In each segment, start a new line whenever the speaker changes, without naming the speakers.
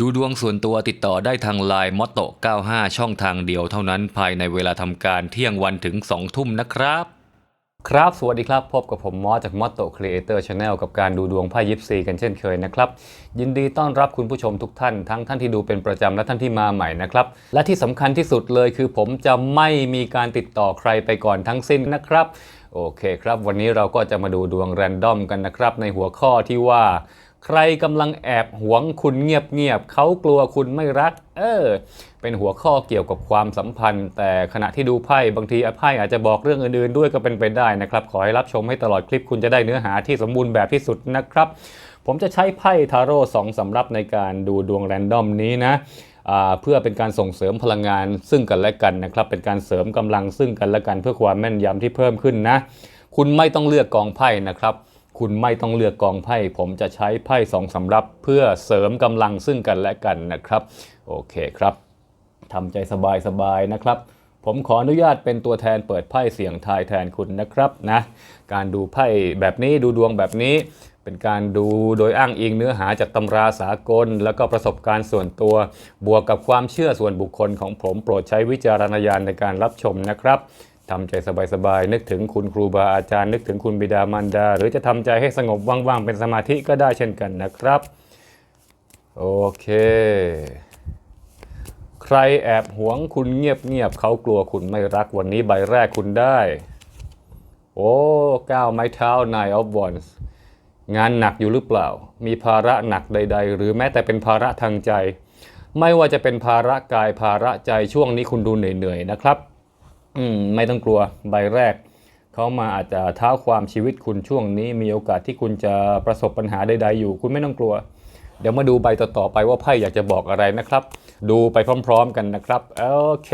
ดูดวงส่วนตัวติดต่อได้ทางไลน์มอตโต95 ช่องทางเดียวเท่านั้นภายในเวลาทำการเที่ยงวันถึง 2 ทุ่มนะครับ ครับ สวัสดีครับ พบกับผมมอสจากมอตโตครีเอเตอร์ชาแนลกับการดูดวงไพ่ยิปซีกันเช่นเคยนะครับ ยินดีต้อนรับคุณผู้ชมทุกท่าน ทั้งท่านที่ดูเป็นประจำและท่านที่มาใหม่นะครับ และที่สำคัญที่สุดเลยคือผมจะไม่มีการติดต่อใครไปก่อนทั้งสิ้นนะครับ โอเคครับ วันนี้เราก็จะมาดูดวงแรนดอมกันนะครับในหัวข้อที่ว่า ใครกำลังแอบหวงคุณเงียบๆเขากลัวคุณไม่รัก เออ เป็นหัวข้อเกี่ยวกับความสัมพันธ์ แต่ขณะที่ดูไพ่บางทีไพ่อาจจะบอกเรื่องอื่นๆ ด้วยก็เป็นไปได้นะครับ ขอให้รับชมให้ตลอดคลิปคุณจะได้เนื้อหาที่สมบูรณ์แบบที่สุดนะครับ ผมจะใช้ไพ่ทาโร่สองสำรับในการดูดวงแรนดอมนี้นะเพื่อเป็นการส่งเสริมพลังงานซึ่งกันและกันนะครับ เป็นการเสริมกำลังซึ่งกันและกัน เพื่อความแม่นยำที่เพิ่มขึ้นนะ คุณไม่ต้องเลือกกองไพ่นะครับ คุณไม่ต้องเลือกกองไพ่ ผมจะใช้ไพ่สองสำรับ เพื่อเสริมกำลังซึ่งกันและกันนะครับ โอเคครับทำใจสบายๆนะครับ ผมขออนุญาตเป็นตัวแทนเปิดไพ่เสียงทายแทนคุณนะครับนะการดูไพ่แบบนี้ดูดวงแบบนี้ เป็นการดูโดยอ้างอิงเนื้อหาจากตำราสากล แล้วก็ประสบการณ์ส่วนตัว บวกกับความเชื่อส่วนบุคคลของผมโปรดใช้วิจารณญาณในการรับชมนะครับ ทำใจสบายๆนึกถึงคุณครูบาอาจารย์ นึกถึงคุณบิดามารดา หรือจะทำใจให้สงบว่างๆ เป็นสมาธิก็ได้เช่นกันนะครับ โอเค ใครแอบหวงคุณเงียบๆเขากลัวคุณไม่รักวันนี้ใบแรกคุณได้ โอ้ก้าวไม้เท้า Nine of Wands งานหนักอยู่หรือเปล่า มีภาระหนักใด ๆ หรือแม้แต่เป็นภาระทางใจ ไม่ว่าจะเป็นภาระกายภาระใจช่วงนี้คุณดูเหนื่อยๆนะครับ อืมไม่ต้องกลัวใบแรก เขามาอาจจะท้าความชีวิตคุณช่วงนี้ มีโอกาสที่คุณจะประสบปัญหาใด ๆ อยู่ คุณไม่ต้องกลัว เดี๋ยวมาดูใบต่อๆไปว่าไพ่อยากจะบอกอะไรนะครับ ดูไปพร้อม ๆ กันนะครับ โอเค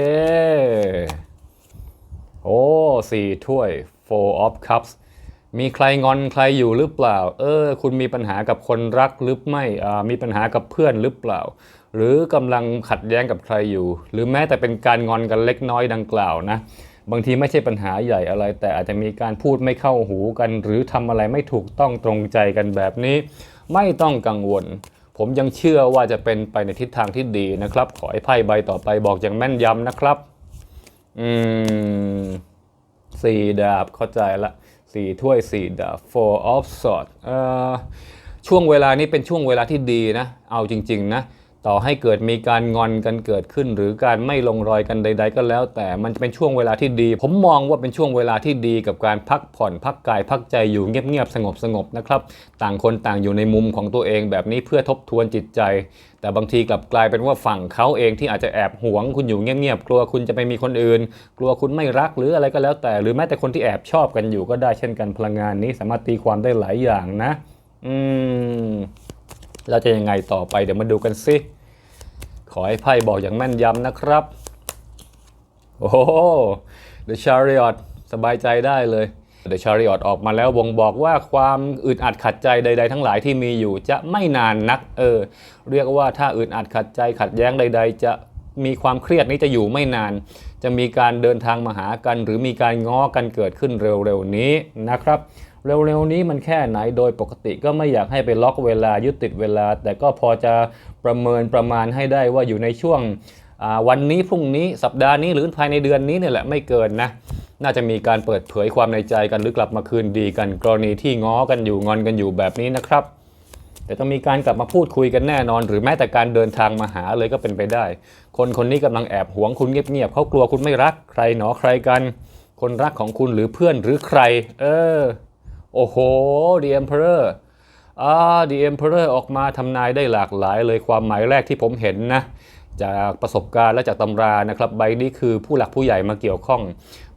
โอ้สี่ถ้วย four of cups มีใครงอนใครอยู่หรือเปล่า เออ คุณมีปัญหากับคนรักหรือไม่อ่ามีปัญหากับเพื่อนหรือเปล่า หรือกำลังขัดแย้งกับใครอยู่ หรือแม้แต่เป็นการงอนกันเล็กน้อยดังกล่าวนะ บางทีไม่ใช่ปัญหาใหญ่อะไร แต่อาจจะมีการพูดไม่เข้าหูกัน หรือทำอะไรไม่ถูกต้องตรงใจกันแบบนี้ ไม่ต้องกังวล ผมยังเชื่อว่าจะเป็นไปในทิศทางที่ดีนะครับ ขอให้ไพ่ใบต่อไปบอกอย่างแม่นยำนะครับ อืมสี่ดาบเข้าใจละสี่ถ้วยสี่ดาบ four of swords ช่วงเวลานี้เป็นช่วงเวลาที่ดีนะ เอาจริง ๆ นะ ต่อให้เกิดมีการงอนกันเกิดขึ้น หรือการไม่ลงรอยกันใด ๆ ก็แล้ว แต่มันจะเป็นช่วงเวลาที่ดี ผมมองว่าเป็นช่วงเวลาที่ดีกับการพักผ่อน พักกายพักใจอยู่เงียบๆสงบๆนะครับ ต่างคนต่างอยู่ในมุมของตัวเองแบบนี้เพื่อทบทวนจิตใจ แต่บางทีกลับกลายเป็นว่าฝั่งเขาเองที่อาจจะแอบหวงคุณอยู่เงียบๆกลัวคุณจะไปมีคนอื่น กลัวคุณไม่รักหรืออะไรก็แล้วแต่ หรือแม้แต่คนที่แอบชอบกันอยู่ก็ได้เช่นกันพลังงานนี้สามารถตีความได้หลายอย่างนะ อืม แล้วจะยังไงต่อไปเดี๋ยวมาดูกันสิขอให้ไพ่บอกอย่างแม่นยำนะครับ โอ้โห The Chariot สบายใจได้เลย The Chariot ออกมาแล้วบ่งบอกว่าความอึดอัดขัดใจใด ๆ ทั้งหลายที่มีอยู่จะไม่นานนัก เออ เรียกว่าถ้าอึดอัดขัดใจขัดแย้งใด ๆ จะมีความเครียดนี้จะอยู่ไม่นาน จะมีการเดินทางมาหากัน หรือมีการง้อกันเกิดขึ้นเร็วๆนี้นะครับ เร็วๆนี้มันแค่ไหนโดยปกติก็ไม่อยากให้ไปล็อกเวลายึดติดเวลา แต่ก็พอจะประเมินประมาณให้ได้ว่าอยู่ในช่วงวันนี้พรุ่งนี้สัปดาห์นี้หรือภายในเดือนนี้เนี่ยแหละไม่เกินนะน่าจะมีการเปิดเผยความในใจกันหรือกลับมาคืนดีกัน กรณีที่ง้อกันอยู่งอนกันอยู่แบบนี้นะครับ แต่ต้องมีการกลับมาพูดคุยกันแน่นอน หรือแม้แต่การเดินทางมาหาเลยก็เป็นไปได้ คนคนนี้กำลังแอบหวงคุณเงียบๆเขากลัวคุณไม่รักใครหนอใครกัน คนรักของคุณหรือเพื่อนหรือใคร เออ โอ้โห The Emperor อ่า The Emperor ออกมาทำนายได้หลากหลายเลยความหมายแรกที่ผมเห็นนะจากประสบการณ์และจากตำรานะครับใบนี้คือผู้หลักผู้ใหญ่มาเกี่ยวข้อง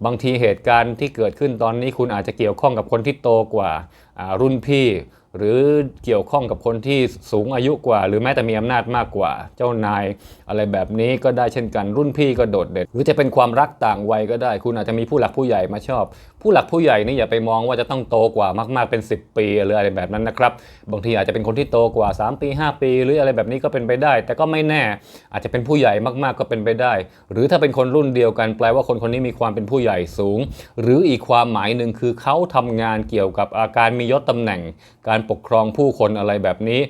บางทีเหตุการณ์ที่เกิดขึ้นตอนนี้คุณอาจจะเกี่ยวข้องกับคนที่โตกว่ารุ่นพี่ หรือเกี่ยวข้องกับคนที่สูงอายุกว่า หรือแม้แต่มีอำนาจมากกว่า เจ้านายอะไรแบบนี้ก็ได้เช่นกันรุ่นพี่ก็โดดเด่นหรือจะเป็นความรักต่างวัยก็ได้ คุณอาจจะมีผู้หลักผู้ใหญ่มาชอบ ผู้หลักผู้ใหญ่นี่อย่าไปมองว่าจะต้องโตกว่ามาก ๆเป็น 10 ปีหรืออะไรแบบนั้นนะครับ บางทีอาจจะเป็นคนที่โตกว่า 3 ปี 5 ปี หรืออะไรแบบนี้ก็เป็นไปได้ แต่ก็ไม่แน่ อาจจะเป็นผู้ใหญ่มากๆก็เป็นไปได้ หรือถ้าเป็นคนรุ่นเดียวกันแปลว่าคนคนนี้มีความเป็นผู้ใหญ่สูง หรืออีกความหมายหนึ่งคือเขาทำงานเกี่ยวกับอาการมียศตำแหน่ง การปกครองผู้คนอะไรแบบนี้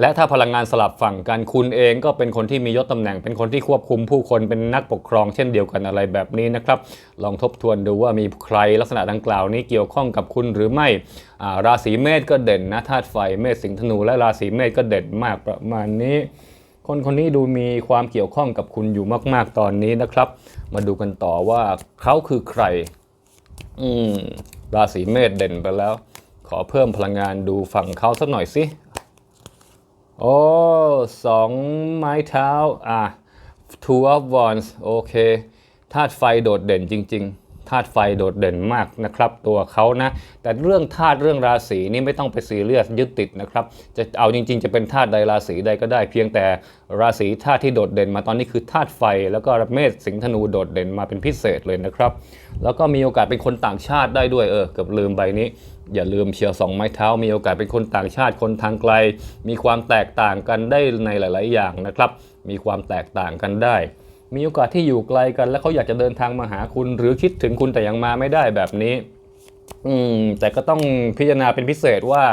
และถ้าพลังงานสลับฝั่งกันคุณเองก็เป็นคนที่มียศตำแหน่ง เป็นคนที่ควบคุมผู้คนเป็นนักปกครองเช่นเดียวกันอะไรแบบนี้นะครับ ลองทบทวนดูว่ามีใครลักษณะดังกล่าวนี้เกี่ยวข้องกับคุณหรือไม่ราศีเมษก็เด่นนะธาตุไฟเมษสิงห์ธนูและราศีเมษก็เด่นมากประมาณนี้ คนคนนี้ดูมีความเกี่ยวข้องกับคุณอยู่มาก ๆ ตอนนี้นะครับ มาดูกันต่อว่าเขาคือใคร อืมราศีเมษเด่นไปแล้ว ขอเพิ่มพลังงานดูฝั่งเขาสักหน่อยสิ โอ้สองไม้เท้า อะ two of wands โอเคธาตุไฟโดดเด่นจริง ๆาตุไฟโดดเด่นมากนะครับตัวเขานะ แต่เรื่องธาตุเรื่องราศีนี่ไม่ต้องไปซีเรียสยึดติดนะครับจะเอาจริง ๆ จะเป็นธาตุใดราศีใดก็ได้เพียงแต่ราศีธาตุที่โดดเด่นมาตอนนี้คือธาตุไฟ แล้วก็เมษสิงห์ธนูโดดเด่นมาเป็นพิเศษเลยนะครับ แล้วก็มีโอกาสเป็นคนต่างชาติได้ด้วยเออเกือบลืมใบนี้อย่าลืมเชียร์สองไม้เท้า มีโอกาสเป็นคนต่างชาติคนทางไกล มีความแตกต่างกันได้ในหลาย ๆ อย่างนะครับ มีความแตกต่างกันได้ มีโอกาสที่อยู่ไกลกัน และเขาอยากจะเดินทางมาหาคุณ หรือคิดถึงคุณแต่ยังมาไม่ได้แบบนี้ อืม แต่ก็ต้องพิจารณาเป็นพิเศษว่า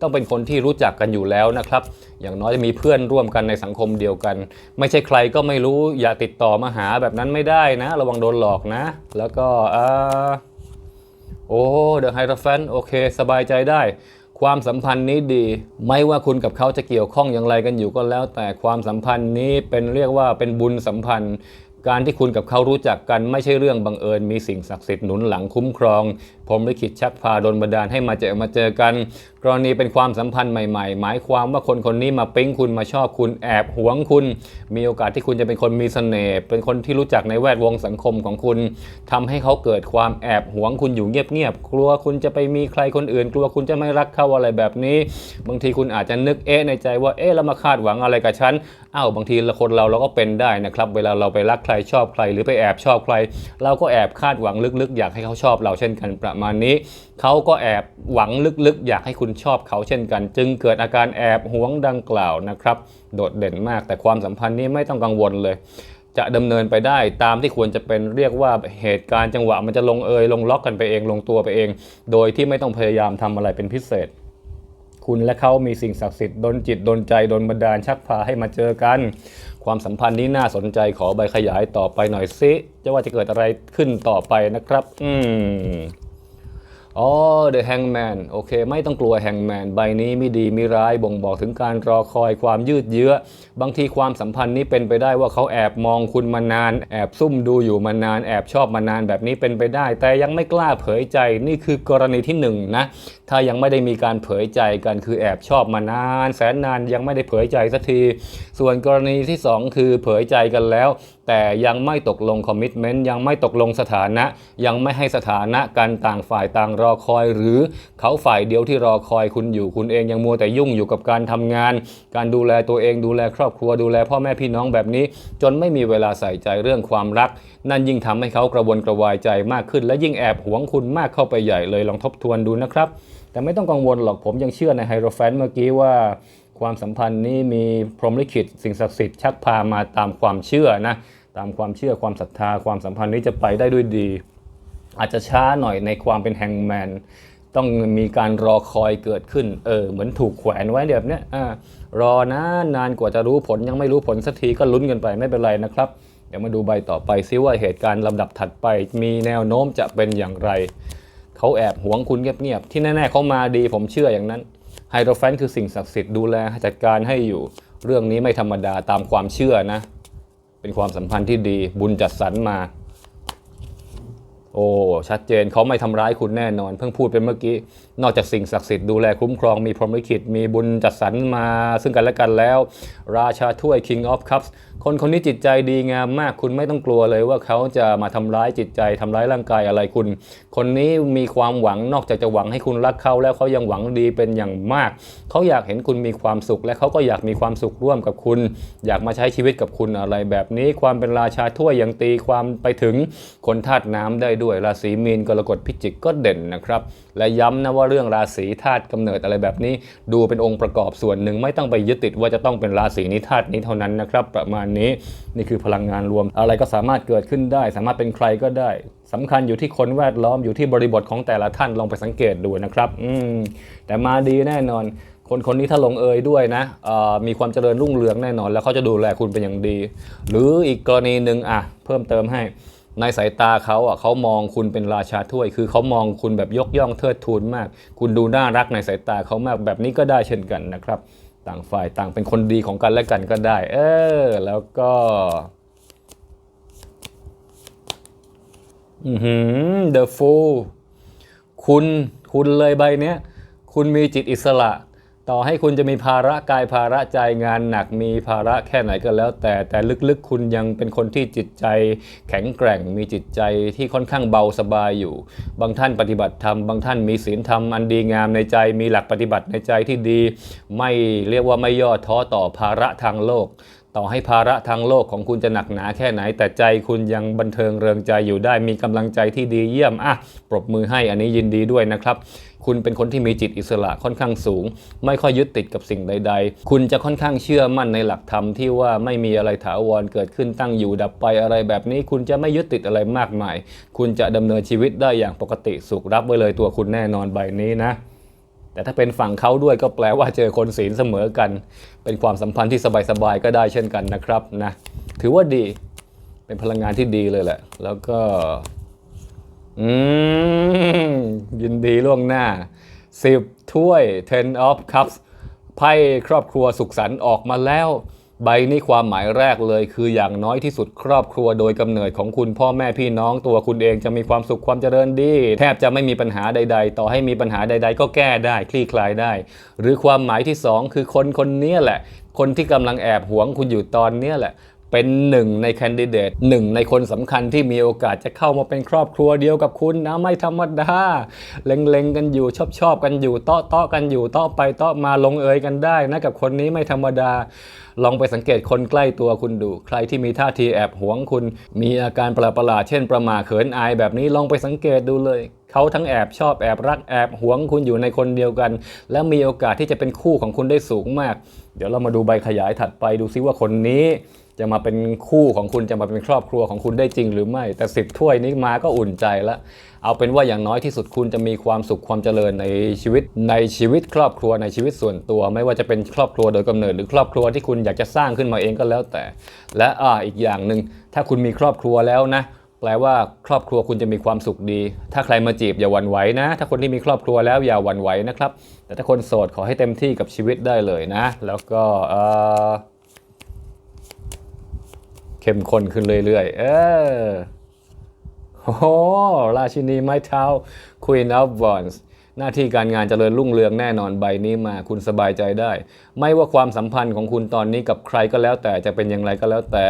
ต้องเป็นคนที่รู้จักกันอยู่แล้วนะครับ อย่างน้อยจะมีเพื่อนร่วมกันในสังคมเดียวกัน ไม่ใช่ใครก็ไม่รู้อย่าติดต่อมาหาแบบนั้นไม่ได้นะ ระวังโดนหลอกนะ แล้วก็อ่าโอ้เดอะไฮร์แฟนโอเค สบายใจได้ ความสัมพันธ์นี้ดี ไม่ว่าคุณกับเขาจะเกี่ยวข้องอย่างไรกันอยู่ก็แล้ว แต่ความสัมพันธ์นี้เป็นเรียกว่าเป็นบุญสัมพันธ์ การที่คุณกับเขารู้จักกันไม่ใช่เรื่องบังเอิญมีสิ่งศักดิ์สิทธิ์หนุนหลังคุ้มครองพรหมลิขิตชักพาดลบันดาลให้มาเจอมาเจอกัน กรณีเป็นความสัมพันธ์ใหม่ๆ หมายความว่าคนคนนี้มาปิ๊งคุณมาชอบคุณแอบหวงคุณ มีโอกาสที่คุณจะเป็นคนมีเสน่ห์เป็นคนที่รู้จักในแวดวงสังคมของคุณทำให้เขาเกิดความแอบหวงคุณอยู่เงียบๆกลัวคุณจะไปมีใครคนอื่น กลัวคุณจะไม่รักเขาอะไรแบบนี้ บางทีคุณอาจจะนึกเอ๊ะในใจว่าเอ๊ะแล้วมาคาดหวังอะไรกับฉันอ้าวบางทีละคนเราเราก็เป็นได้นะครับเวลาเราไปรักใครชอบใคร หรือไปแอบชอบใคร เราก็แอบคาดหวังลึกๆ อยากให้เขาชอบเราเช่นกันประมาณนี้ เขาก็แอบหวังลึกๆ อยากให้คุณชอบเขาเช่นกัน จึงเกิดอาการแอบหวงดังกล่าวนะครับ โดดเด่นมากแต่ความสัมพันธ์นี้ไม่ต้องกังวลเลยจะดำเนินไปได้ตามที่ควรจะเป็นเรียกว่าเหตุการณ์จังหวะมันจะลงเอยลงล็อกกันไปเองลงตัวไปเอง โดยที่ไม่ต้องพยายามทำอะไรเป็นพิเศษ คุณและเขามีสิ่งศักดิ์สิทธิ์ดนจิตดนใจดนบันดาลชักพาให้มาเจอกัน ความสัมพันธ์นี้น่าสนใจขอใบขยายต่อไปหน่อยสิจะว่าจะเกิดอะไรขึ้นต่อไปนะครับ อืม อ๋อ The Hangman โอเค ไม่ต้องกลัว Hangman ใบนี้ไม่ดีไม่ร้ายบ่งบอกถึงการรอคอยความยืดเยื้อ บางทีความสัมพันธ์นี้เป็นไปได้ว่าเขาแอบมองคุณมานาน แอบซุ่มดูอยู่มานาน แอบชอบมานานแบบนี้เป็นไปได้ แต่ยังไม่กล้าเผยใจนี่คือกรณีที่หนึ่งนะ ถ้ายังไม่ได้มีการเผยใจกันคือแอบชอบมานาน แสนนานยังไม่ได้เผยใจสักที ส่วนกรณีที่สองคือเผยใจกันแล้ว แต่ยังไม่ตกลงคอมมิชเมนต์ยังไม่ตกลงสถานะ ยังไม่ให้สถานะกันต่างฝ่ายต่างรอคอย หรือเขาฝ่ายเดียวที่รอคอยคุณอยู่คุณเองยังมัวแต่ยุ่งอยู่กับการทำงาน การดูแลตัวเองดูแลครอบครัวดูแลพ่อแม่พี่น้องแบบนี้ จนไม่มีเวลาใส่ใจเรื่องความรัก นั่นยิ่งทำให้เขากระวนกระวายใจมากขึ้น และยิ่งแอบหวงคุณมากเข้าไปใหญ่เลยลองทบทวนดูนะครับแต่ไม่ต้องกังวลหรอกผมยังเชื่อในไฮโรแฟนเมื่อกี้ว่าความสัมพันธ์นี้มีพรหมลิขิตสิ่งศักดิ์สิทธิ์ชักพามาตามความเชื่อนะ ตามความเชื่อความศรัทธาความสัมพันธ์นี้จะไปได้ด้วยดี อาจจะช้าหน่อยในความเป็นแฮงแมนต้องมีการรอคอยเกิดขึ้น เออ เหมือนถูกแขวนไว้แบบเนี้ยอ่ารอนะนานกว่าจะรู้ผลยังไม่รู้ผลสักทีก็ลุ้นกันไปไม่เป็นไรนะครับ เดี๋ยวมาดูใบต่อไปซิว่าเหตุการณ์ลำดับถัดไป มีแนวโน้มจะเป็นอย่างไร เขาแอบหวงคุณเงียบๆที่แน่ๆเขามาดีผมเชื่ออย่างนั้นไฮโดรแฟนคือสิ่งศักดิ์สิทธิ์ดูแลจัดการให้อยู่ เรื่องนี้ไม่ธรรมดาตามความเชื่อนะ เป็นความสัมพันธ์ที่ดีบุญจัดสรรมา โอ้ ชัดเจนเขาไม่ทำร้ายคุณแน่นอน เพิ่งพูดไปเมื่อกี้ นอกจากสิ่งศักดิ์สิทธิ์ดูแลคุ้มครองมีพรหมลิขิตมีบุญจัดสรรมาซึ่งกันและกันแล้ว ราชาถ้วย King of Cups คนคนนี้จิตใจดีงามมาก คุณไม่ต้องกลัวเลยว่าเขาจะมาทำร้ายจิตใจทำร้ายร่างกายอะไรคุณ คนนี้มีความหวังนอกจากจะหวังให้คุณรักเขาแล้วเขายังหวังดีเป็นอย่างมาก เขาอยากเห็นคุณมีความสุข และเขาก็อยากมีความสุขร่วมกับคุณ อยากมาใช้ชีวิตกับคุณอะไรแบบนี้ความเป็นราชาถ้วยยังตีความไปถึงคนธาตุน้ำได้ด้วยราศีมีนกรกฎพิจิกก็เด่นนะครับ และย้ำนะว่าเรื่องราศีธาตุกำเนิดอะไรแบบนี้ ดูเป็นองค์ประกอบส่วนหนึ่งไม่ต้องไปยึดติดว่าจะต้องเป็นราศีนี้ธาตุนี้เท่านั้นนะครับประมาณนี้ นี่คือพลังงานรวม อะไรก็สามารถเกิดขึ้นได้ สามารถเป็นใครก็ได้สำคัญอยู่ที่คนแวดล้อมอยู่ที่บริบทของแต่ละท่านลองไปสังเกตดูนะครับอืมแต่มาดีแน่นอน คนคนนี้ถ้าลงเอยด้วยนะมีความเจริญรุ่งเรืองแน่นอน แล้วเขาจะดูแลคุณเป็นอย่างดี หรืออีกกรณีหนึ่งอะเพิ่มเติมให้ในสายตาเขาอะเขามองคุณเป็นราชาถ้วย คือเขามองคุณแบบยกย่องเทิดทูนมาก คุณดูน่ารักในสายตาเขามากแบบนี้ก็ได้เช่นกันนะครับ ต่างฝ่ายต่างเป็นคนดีของกันและกันก็ได้ เออ แล้วก็อือหือ The Fool คุณ คุณเลยใบเนี้ย คุณมีจิตอิสระ ต่อให้คุณจะมีภาระกายภาระใจงานหนักมีภาระแค่ไหนก็แล้ว แต่แต่ลึกๆ คุณยังเป็นคนที่จิตใจ แข็งแกร่งมีจิตใจที่ค่อนข้างเบาสบายอยู่ บางท่านปฏิบัติธรรมบางท่านมีศีลธรรมอันดีงามในใจ มีหลักปฏิบัติในใจที่ดี ไม่เรียกว่าไม่ย่อท้อต่อภาระทางโลก ต่อให้ภาระทางโลกของคุณจะหนักหนาแค่ไหน แต่ใจคุณยังบันเทิงเริงใจอยู่ได้มีกำลังใจที่ดีเยี่ยมอะปรบมือให้อันนี้ยินดีด้วยนะครับ คุณเป็นคนที่มีจิตอิสระค่อนข้างสูง ไม่ค่อยยึดติดกับสิ่งใด ๆ คุณจะค่อนข้างเชื่อมั่นในหลักธรรมที่ว่าไม่มีอะไรถาวรเกิดขึ้นตั้งอยู่ดับไปอะไรแบบนี้ คุณจะไม่ยึดติดอะไรมากมาย คุณจะดำเนินชีวิตได้อย่างปกติสุขรับไว้เลยตัวคุณแน่นอนใบนี้นะ แต่ถ้าเป็นฝั่งเขาด้วยก็แปลว่าเจอคนศีลเสมอกัน เป็นความสัมพันธ์ที่สบายๆก็ได้เช่นกันนะครับนะถือว่าดีเป็นพลังงานที่ดีเลยแหละ แล้วก็อืมยินดีล่วงหน้า 10 ถ้วย ten of cups ไพ่ครอบครัวสุขสันต์ออกมาแล้ว ใบนี้ความหมายแรกเลย คืออย่างน้อยที่สุดครอบครัวโดยกำเนิดของคุณพ่อแม่พี่น้องตัวคุณเองจะมีความสุขความเจริญดี แทบจะไม่มีปัญหาใด ๆ ต่อให้มีปัญหาใด ๆ ก็แก้ได้คลี่คลายได้ หรือความหมายที่สองคือคนคนนี้แหละ คนที่กำลังแอบหวงคุณอยู่ตอนนี้แหละ เป็นหนึ่งในแคนดิเดตหนึ่งในคนสำคัญที่มีโอกาสจะเข้ามาเป็นครอบครัวเดียวกับคุณนะไม่ธรรมดาเล็งๆกันอยู่ชอบชอบกันอยู่เตาะเตาะกันอยู่เตาะไปเตาะมาลงเอยกันได้นะกับคนนี้ไม่ธรรมดา ลองไปสังเกตคนใกล้ตัวคุณดู ใครที่มีท่าทีแอบหวงคุณ มีอาการประหลาดๆเช่น ประหมาเขินอายแบบนี้ลองไปสังเกตดูเลยเขาทั้งแอบชอบแอบรักแอบหวงคุณอยู่ในคนเดียวกัน และมีโอกาสที่จะเป็นคู่ของคุณได้สูงมาก เดี๋ยวเรามาดูใบขยายถัดไปดูซิว่าคนนี้ จะมาเป็นคู่ของคุณจะมาเป็นครอบครัวของคุณได้จริงหรือไม่ แต่สิบถ้วยนี้มาก็อุ่นใจละเอาเป็นว่าอย่างน้อยที่สุดคุณจะมีความสุขความเจริญในชีวิต ในชีวิตครอบครัวในชีวิตส่วนตัว ไม่ว่าจะเป็นครอบครัวโดยกำเนิดหรือครอบครัวที่คุณอยากจะสร้างขึ้นมาเองก็แล้วแต่ และอ่าอีกอย่างหนึ่งถ้าคุณมีครอบครัวแล้วนะแปลว่าครอบครัวคุณจะมีความสุขดี ถ้าใครมาจีบอย่าหวั่นไหวนะ ถ้าคนที่มีครอบครัวแล้วอย่าหวั่นไหวนะครับ แต่ถ้าคนโสดขอให้เต็มที่กับชีวิตได้เลยนะ แล้วก็เออ เข้มข้นขึ้นเรื่อยๆ เออโอ้ราชินีไม้เท้า Queen of Wands หน้าที่การงานเจริญรุ่งเรืองแน่นอนใบนี้มาคุณสบายใจได้ ไม่ว่าความสัมพันธ์ของคุณตอนนี้กับใครก็แล้วแต่จะเป็นอย่างไรก็แล้วแต่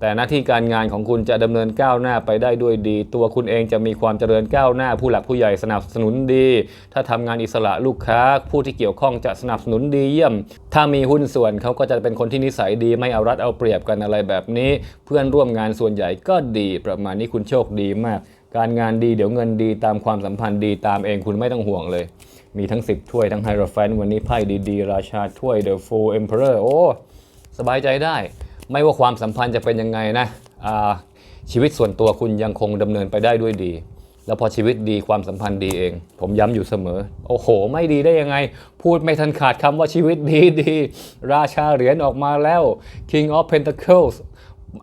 แต่หน้าที่การงานของคุณจะดำเนินก้าวหน้าไปได้ด้วยดี ตัวคุณเองจะมีความเจริญก้าวหน้า ผู้หลักผู้ใหญ่สนับสนุนดี ถ้าทำงานอิสระลูกค้า ผู้ที่เกี่ยวข้องจะสนับสนุนดีเยี่ยม ถ้ามีหุ้นส่วนเขาก็จะเป็นคนที่นิสัยดีไม่เอารัดเอาเปรียบกันอะไรแบบนี้ เพื่อนร่วมงานส่วนใหญ่ก็ดีประมาณนี้คุณโชคดีมาก การงานดีเดี๋ยวเงินดีตามความสัมพันธ์ดีตามเองคุณไม่ต้องห่วงเลย มีทั้ง 10 ถ้วยทั้งไฮโรแฟนวันนี้ไพ่ดีๆ ราชาถ้วย The Fool Emperor โอ้ สบายใจได้ ไม่ว่าความสัมพันธ์จะเป็นยังไงนะอาชีวิตส่วนตัวคุณยังคงดำเนินไปได้ด้วยดี แล้วพอชีวิตดีความสัมพันธ์ดีเอง ผมย้ำอยู่เสมอ โอ้โห ไม่ดีได้ยังไง พูดไม่ทันขาดคำว่าชีวิตดีดี ราชาเหรียญออกมาแล้ว King of Pentacles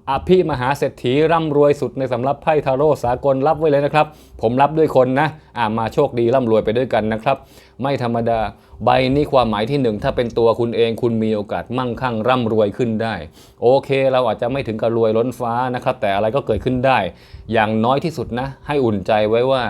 อภิมหาเศรษฐีร่ำรวยสุดในสำรับไพ่ทาโร่สากลรับไว้เลยนะครับ ผมรับด้วยคนนะอ่ามาโชคดีร่ำรวยไปด้วยกันนะครับ ไม่ธรรมดา ใบนี้ความหมายที่หนึ่งถ้าเป็นตัวคุณเองคุณมีโอกาสมั่งคั่งร่ำรวยขึ้นได้ โอเค เราอาจจะไม่ถึงกับรวยล้นฟ้านะครับ แต่อะไรก็เกิดขึ้นได้ อย่างน้อยที่สุดนะ ให้อุ่นใจไว้ว่า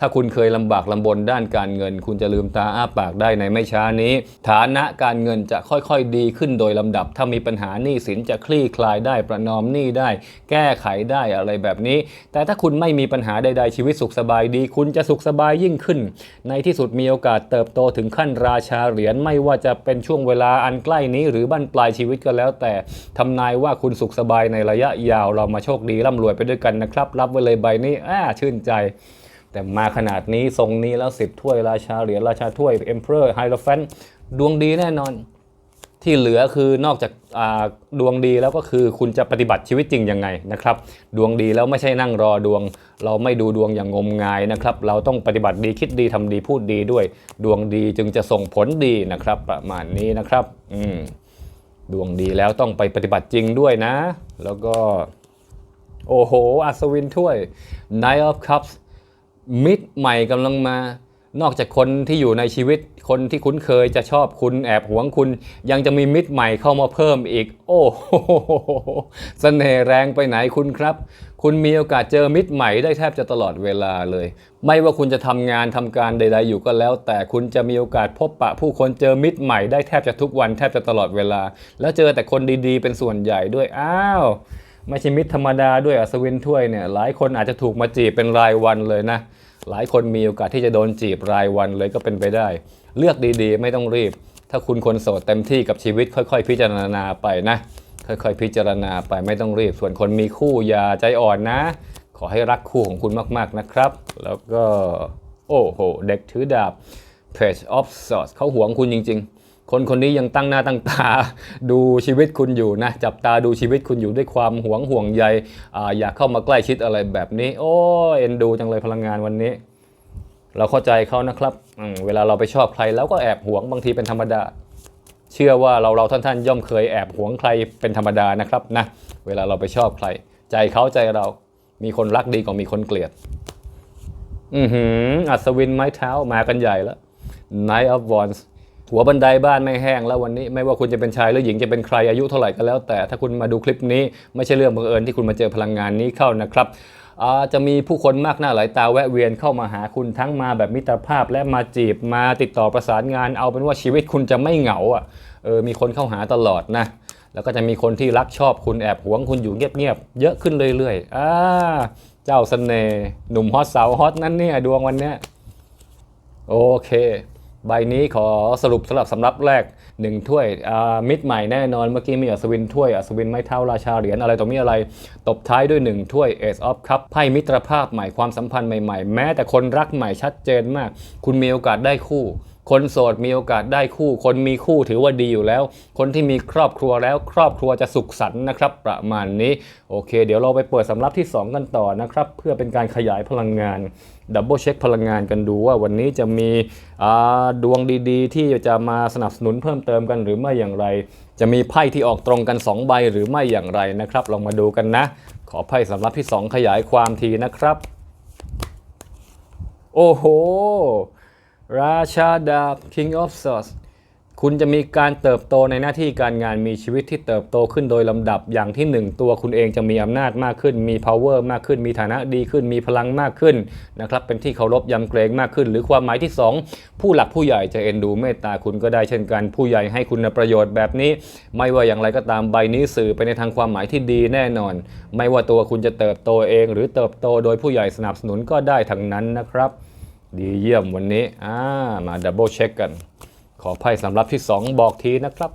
ถ้าคุณเคยลำบากลำบนด้านการเงิน คุณจะลืมตาอ้าปากได้ในไม่ช้านี้ ฐานะการเงินจะค่อยๆดีขึ้นโดยลำดับ ถ้ามีปัญหาหนี้สินจะคลี่คลายได้ประนอมหนี้ได้ แก้ไขได้อะไรแบบนี้ แต่ถ้าคุณไม่มีปัญหาใดๆชีวิตสุขสบายดี คุณจะสุขสบายยิ่งขึ้น ในที่สุดมีโอกาสเติบโตถึงขั้นราชาเหรียญไม่ว่าจะเป็นช่วงเวลาอันใกล้นี้ หรือบั้นปลายชีวิตก็แล้วแต่ทำนายว่าคุณสุขสบายในระยะยาวเรามาโชคดีร่ำรวยไปด้วยกันนะครับ รับไว้เลยใบนี้อ่าชื่นใจ แต่มาขนาดนี้ทรงนี้แล้วสิบถ้วยราชาเหรียญราชาถ้วยเอ็มเพอร์ไฮโลแฟนดวงดีแน่นอน ที่เหลือคือนอกจากาดวงดีแล้วก็คือคุณจะปฏิบัติชีวิตจริงยังไงนะครับ ดวงดีแล้วไม่ใช่นั่งรอดวง เราไม่ดูดวงอย่างงมงายนะครับ เราต้องปฏิบัติดีคิดดีทำดีพูดดีด้วย ดวงดีจึงจะส่งผลดีนะครับ ประมาณนี้นะครับ อืมดวงดีแล้วต้องไปปฏิบัติจริงด้วยนะ แล้วก็ โอ้โห อัศวินถ้วย Knight of Cups มิตรใหม่กำลังมา นอกจากคนที่อยู่ในชีวิตคนที่คุ้นเคยจะชอบคุณแอบหวงคุณ ยังจะมีมิตรใหม่เข้ามาเพิ่มอีก โอ้โหเสน่ห์แรงไปไหนคุณครับ คุณมีโอกาสเจอมิตรใหม่ได้แทบจะตลอดเวลาเลย ไม่ว่าคุณจะทำงานทำการใด ๆ อยู่ก็แล้ว แต่คุณจะมีโอกาสพบปะ ผู้คนเจอมิตรใหม่ได้แทบจะทุกวันแทบจะตลอดเวลา แล้วเจอแต่คนดีๆ เป็นส่วนใหญ่ด้วยอ้าวไม่ใช่มิตรธรรมดาด้วยอัศวินถ้วยเนี่ยหลายคนอาจจะถูกมาจีบเป็นรายวันเลยนะ หลายคนมีโอกาสที่จะโดนจีบรายวันเลยก็เป็นไปได้ เลือกดีๆ ไม่ต้องรีบ ถ้าคุณคนโสดเต็มที่กับชีวิตค่อย ๆ พิจารณาไปนะ ค่อยๆ พิจารณาไปไม่ต้องรีบ ส่วนคนมีคู่อย่าใจอ่อนนะ ขอให้รักคู่ของคุณมากๆนะครับ แล้วก็โอ้โหเด็กถือดาบ Page of Swords เขาหวงคุณจริง ๆ คนคนนี้ยังตั้งหน้าตั้งตาดูชีวิตคุณอยู่นะ จับตาดูชีวิตคุณอยู่ด้วยความหวงห่วงใยออยากเข้ามาใกล้ชิดอะไรแบบนี้ โอ้เอ็นดูจังเลยพลังงานวันนี้ เราเข้าใจเขานะครับเวลาเราไปชอบใครแล้วก็แอบหวงบางทีเป็นธรรมดา เชื่อว่าเราเราท่านท่านๆย่อมเคยแอบหวงใครเป็นธรรมดานะครับนะเวลาเราไปชอบใคร ใจเขาใจเรามีคนรักดีกว่ามีคนเกลียด อือหืออัศวินไม้เท้ามากันใหญ่แล้ว Night of Wands หัวบันไดบ้านไม่แห้งแล้ววันนี้ไม่ว่าคุณจะเป็นชายหรือหญิงจะเป็นใครอายุเท่าไหร่ก็แล้ว แต่ถ้าคุณมาดูคลิปนี้ไม่ใช่เรื่องบังเอิญที่คุณมาเจอพลังงานนี้เข้านะครับจะมีผู้คนมากหน้าหลายตาแวะเวียนเข้ามาหาคุณทั้งมาแบบมิตรภาพและมาจีบมาติดต่อประสานงานเอาเป็นว่าชีวิตคุณจะไม่เหงาอะเออมีคนเข้าหาตลอดนะ แล้วก็จะมีคนที่รักชอบคุณแอบหวงคุณอยู่เงียบๆเยอะขึ้นเรื่อยๆอ่าเจ้าเสน่ห์หนุ่มฮอตสาวฮอตนั่นเนี่ยดวงวันเนี้ยโอเค ใบนี้ขอสรุปสำหรับสำรับแรก 1 ถ้วยมิดใหม่แน่นอนเมื่อกี้มีอัศวินถ้วยอัศวินไม่เท่าราชาเหรียญอะไรต่อมีอะไร ตบท้ายด้วย 1 ถ้วย Ace of Cup ไพ่มิตรภาพใหม่ความสัมพันธ์ใหม่ๆ แม้แต่คนรักใหม่ชัดเจนมาก คุณมีโอกาสได้คู่ คนโสดมีโอกาสได้คู่ คนมีคู่ถือว่าดีอยู่แล้ว คนที่มีครอบครัวแล้วครอบครัวจะสุขสันต์นะครับ ประมาณนี้ โอเค เดี๋ยวเราไปเปิดสำรับที่ 2 กันต่อนะครับ เพื่อเป็นการขยายพลังงานดับเบิลเช็คพลังงานกันดูว่าวันนี้จะมีดวงดีๆ ที่จะมาสนับสนุนเพิ่มเติมกันหรือไม่อย่างไร จะมีไพ่ที่ออกตรงกัน 2 ใบหรือไม่อย่างไรนะครับ ลองมาดูกันนะ ขอไพ่สำรับที่ 2 ขยายความทีนะครับ โอ้โห ราชาดาบ King of Swords คุณจะมีการเติบโตในหน้าที่การงานมีชีวิตที่เติบโตขึ้นโดยลำดับอย่างที่หนึ่งตัวคุณเองจะมีอำนาจมากขึ้น มี power มากขึ้น มีฐานะดีขึ้น มีพลังมากขึ้นนะครับเป็นที่เคารพยำเกรงมากขึ้น หรือความหมายที่สองผู้หลักผู้ใหญ่จะเอ็นดูเมตตาคุณก็ได้เช่นกัน ผู้ใหญ่ให้คุณประโยชน์แบบนี้ ไม่ว่าอย่างไรก็ตามใบนี้สื่อไปในทางความหมายที่ดีแน่นอน ไม่ว่าตัวคุณจะเติบโตเอง หรือเติบโตโดยผู้ใหญ่สนับสนุนก็ได้ทั้งนั้นนะครับ ดีเยี่ยมวันนี้อ่ามาดับเบิลเช็คกัน ขอไพ่สำรับที่ 2 บอกทีนะครับ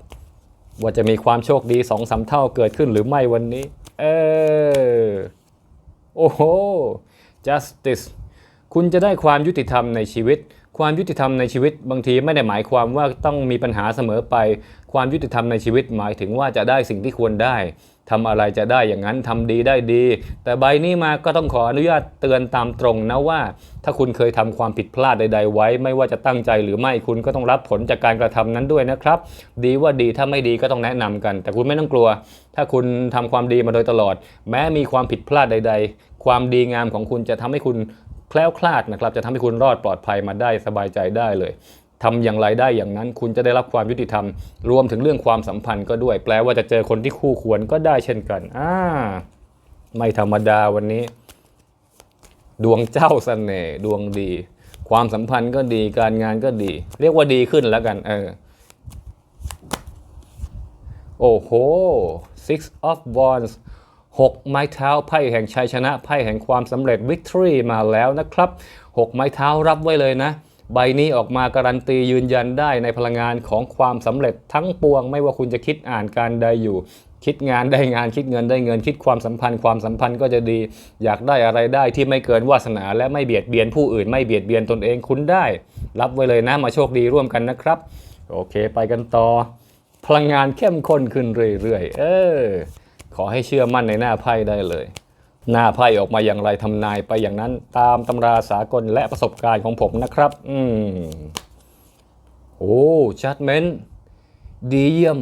ว่าจะมีความโชคดี2อสาเท่าเกิดขึ้นหรือไม่วันนี้ เออ โอ้โห justice คุณจะได้ความยุติธรรมในชีวิต ความยุติธรรมในชีวิต บางทีไม่ได้หมายความว่าต้องมีปัญหาเสมอไป ความยุติธรรมในชีวิตหมายถึงว่าจะได้สิ่งที่ควรได้ ทำอะไรจะได้อย่างนั้นทำดีได้ดี แต่ใบนี้มาก็ต้องขออนุญาตเตือนตามตรงนะว่า ถ้าคุณเคยทำความผิดพลาดใด ๆ ไว้ ไม่ว่าจะตั้งใจหรือไม่คุณก็ต้องรับผลจากการกระทำนั้นด้วยนะครับ ดีว่าดีถ้าไม่ดีก็ต้องแนะนำกัน แต่คุณไม่ต้องกลัว ถ้าคุณทำความดีมาโดยตลอด แม้มีความผิดพลาดใด ๆ ความดีงามของคุณจะทำให้คุณแคล้วคลาดนะครับจะทำให้คุณรอดปลอดภัยมาได้สบายใจได้เลย ทำอย่างไรได้อย่างนั้น คุณจะได้รับความยุติธรรม รวมถึงเรื่องความสัมพันธ์ก็ด้วย แปลว่าจะเจอคนที่คู่ควรก็ได้เช่นกันอ่าไม่ธรรมดาวันนี้ ดวงเจ้าเสน่ห์ดวงดี ความสัมพันธ์ก็ดีการงานก็ดี เรียกว่าดีขึ้นแล้วกัน เออโอ้โห six of wands หกไม้เท้าไพ่แห่งชัยชนะไพ่แห่งความสำเร็จ victory มาแล้วนะครับหกไม้เท้ารับไว้เลยนะ ใบนี้ออกมาการันตียืนยันได้ในพลังงานของความสำเร็จทั้งปวงไม่ว่าคุณจะคิดอ่านการใดอยู่ คิดงานได้งานคิดเงินได้เงิน คิดความสัมพันธ์ความสัมพันธ์ก็จะดี อยากได้อะไรได้ที่ไม่เกินวาสนา และไม่เบียดเบียนผู้อื่น ไม่เบียดเบียนตนเองคุณได้ รับไว้เลยนะมาโชคดีร่วมกันนะครับ โอเค ไปกันต่อ พลังงานเข้มข้นขึ้นเรื่อยๆเออขอให้เชื่อมั่นในหน้าไพ่ได้เลย หน้าไพ่ออกมาอย่างไรทำนายไปอย่างนั้นตามตำราสากลและประสบการณ์ของผมนะครับ อืม โอ้จัดเมนดีเยี่ยม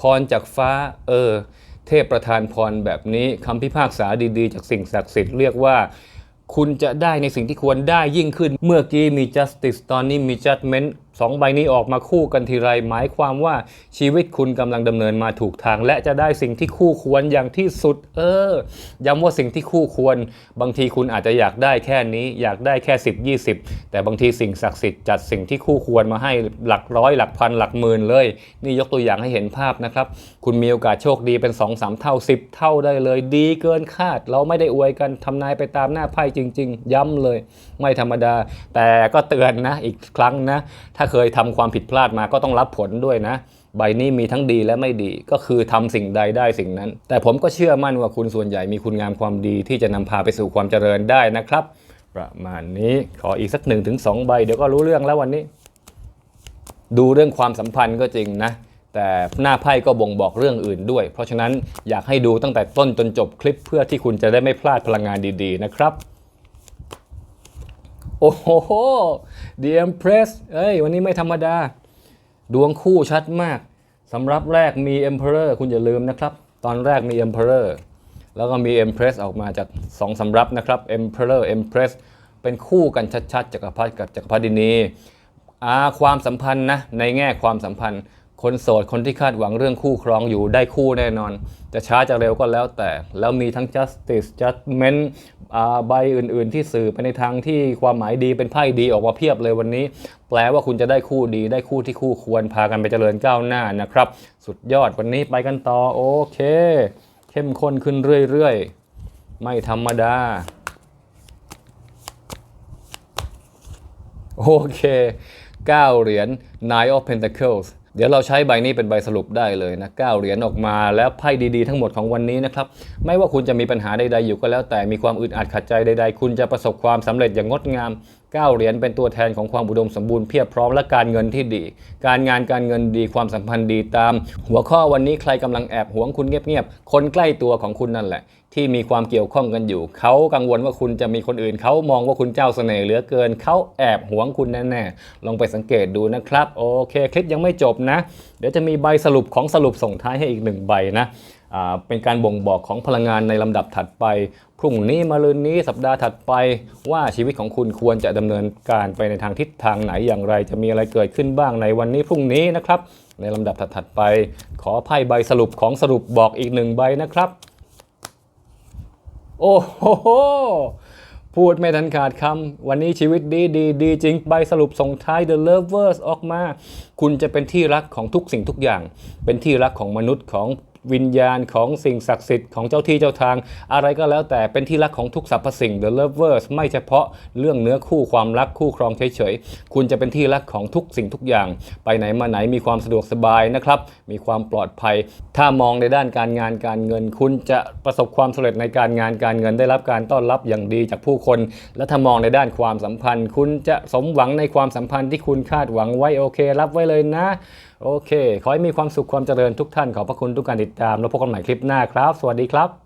พรจากฟ้า เออ เทพประทานพรแบบนี้คำพิพากษาดีๆ จากสิ่งศักดิ์สิทธิ์เรียกว่า คุณจะได้ในสิ่งที่ควรได้ยิ่งขึ้น เมื่อกี้มี justice ตอนนี้มี judgment สองใบนี้ออกมาคู่กันทีไรหมายความว่าชีวิตคุณกำลังดำเนินมาถูกทาง และจะได้สิ่งที่คู่ควรอย่างที่สุด เออ ย้ำว่าสิ่งที่คู่ควร บางทีคุณอาจจะอยากได้แค่นี้ อยากได้แค่ 10 20 แต่บางทีสิ่งศักดิ์สิทธิ์จัดสิ่งที่คู่ควรมาให้หลักร้อยหลักพันหลักหมื่นเลย นี่ยกตัวอย่างให้เห็นภาพนะครับ คุณมีโอกาสโชคดีเป็น 2 3 เท่า 10 เท่าได้เลย ดีเกินคาด เราไม่ได้อวยกันทำนายไปตามหน้าไพ่จริง ๆ ย้ำเลย ไม่ธรรมดา แต่ก็เตือนนะอีกครั้งนะถ้าเคยทำความผิดพลาดมาก็ต้องรับผลด้วยนะ ใบนี้มีทั้งดีและไม่ดีก็คือทำสิ่งใดได้สิ่งนั้น แต่ผมก็เชื่อมั่นว่าคุณส่วนใหญ่มีคุณงามความดีที่จะนำพาไปสู่ความเจริญได้นะครับ ประมาณนี้ขออีกสักหนึ่งถึงสองใบเดี๋ยวก็รู้เรื่องแล้ววันนี้ ดูเรื่องความสัมพันธ์ก็จริงนะแต่หน้าไพ่ก็บ่งบอกเรื่องอื่นด้วย เพราะฉะนั้นอยากให้ดูตั้งแต่ต้นจนจบคลิปเพื่อที่คุณจะได้ไม่พลาดพลังงานดี ๆ นะครับ โอ้โห The Empress เอ้ย วันนี้ไม่ธรรมดา ดวงคู่ชัดมากสำหรับแรกมี Emperor คุณอย่าลืมนะครับ ตอนแรกมี Emperor แล้วก็มี Empress ออกมาจากสองสำรับนะครับ Emperor Empress เป็นคู่กันชัดๆจักรพรรดิกับจักรพรรดินีอาความสัมพันธ์นะในแง่ความสัมพันธ์ คนโสดคนที่คาดหวังเรื่องคู่ครองอยู่ได้คู่แน่นอน จะช้าจะเร็วก็แล้วแต่ แล้วมีทั้ง justice judgment ใบอื่นๆ ที่สื่อไปในทางที่ความหมายดีเป็นไพ่ดีออกมาเพียบเลยวันนี้ แปลว่าคุณจะได้คู่ดีได้คู่ที่คู่ควรพากันไปเจริญก้าวหน้านะครับ สุดยอดวันนี้ไปกันต่อโอเค เข้มข้นขึ้นเรื่อยๆ ไม่ธรรมดาโอเค9เหรียญ Nine of Pentacles เดี๋ยวเราใช้ใบนี้เป็นใบสรุปได้เลยนะ9เหรียญออกมาแล้วไพ่ดีๆทั้งหมดของวันนี้นะครับไม่ว่าคุณจะมีปัญหาใดๆอยู่ก็แล้วแต่มีความอึดอัดขัดใจใดๆ คุณจะประสบความสำเร็จอย่างงดงาม 9 เหรียญเป็นตัวแทนของความอุดมสมบูรณ์เพียบพร้อมและการเงินที่ดี การงานการเงินดีความสัมพันธ์ดีตาม หัวข้อวันนี้ใครกำลังแอบหวงคุณเงียบๆ คนใกล้ตัวของคุณนั่นแหละ ที่มีความเกี่ยวข้องกันอยู่ เขากังวลว่าคุณจะมีคนอื่น เขามองว่าคุณเจ้าเสน่ห์เหลือเกิน เขาแอบหวงคุณแน่ๆ ลองไปสังเกตดูนะครับ โอเค คลิปยังไม่จบนะ เดี๋ยวจะมีใบสรุปของสรุปส่งท้ายให้อีกหนึ่งใบนะ เป็นการบ่งบอกของพลังงานในลำดับถัดไป พรุ่งนี้มะรืนนี้สัปดาห์ถัดไปว่าชีวิตของคุณควรจะดำเนินการไปในทางทิศทางไหนอย่างไร จะมีอะไรเกิดขึ้นบ้างในวันนี้พรุ่งนี้นะครับ ในลำดับถัดๆไป ขอไพ่ใบสรุปของสรุปบอกอีกหนึ่งใบนะครับ โอ้โหพูดไม่ทันขาดคำ วันนี้ชีวิตดีดีดีจริง ใบสรุปส่งท้าย The Lovers ออกมา คุณจะเป็นที่รักของทุกสิ่งทุกอย่าง เป็นที่รักของมนุษย์ของ วิญญาณของสิ่งศักดิ์สิทธิ์ของเจ้าที่เจ้าทาง อะไรก็แล้วแต่เป็นที่รักของทุกสรรพสิ่ง The Lovers ไม่เฉพาะเรื่องเนื้อคู่ความรักคู่ครองเฉยๆ คุณจะเป็นที่รักของทุกสิ่งทุกอย่าง ไปไหนมาไหนมีความสะดวกสบายนะครับ มีความปลอดภัย ถ้ามองในด้านการงานการเงิน คุณจะประสบความสำเร็จในการงานการเงินได้รับการต้อนรับอย่างดีจากผู้คน และถ้ามองในด้านความสัมพันธ์ คุณจะสมหวังในความสัมพันธ์ที่คุณคาดหวังไว้โอเครับไว้เลยนะโอเค ขอให้มีความสุขความเจริญทุกท่านขอบพระคุณทุกการติดตามแล้วพบกันใหม่คลิปหน้าครับ สวัสดีครับ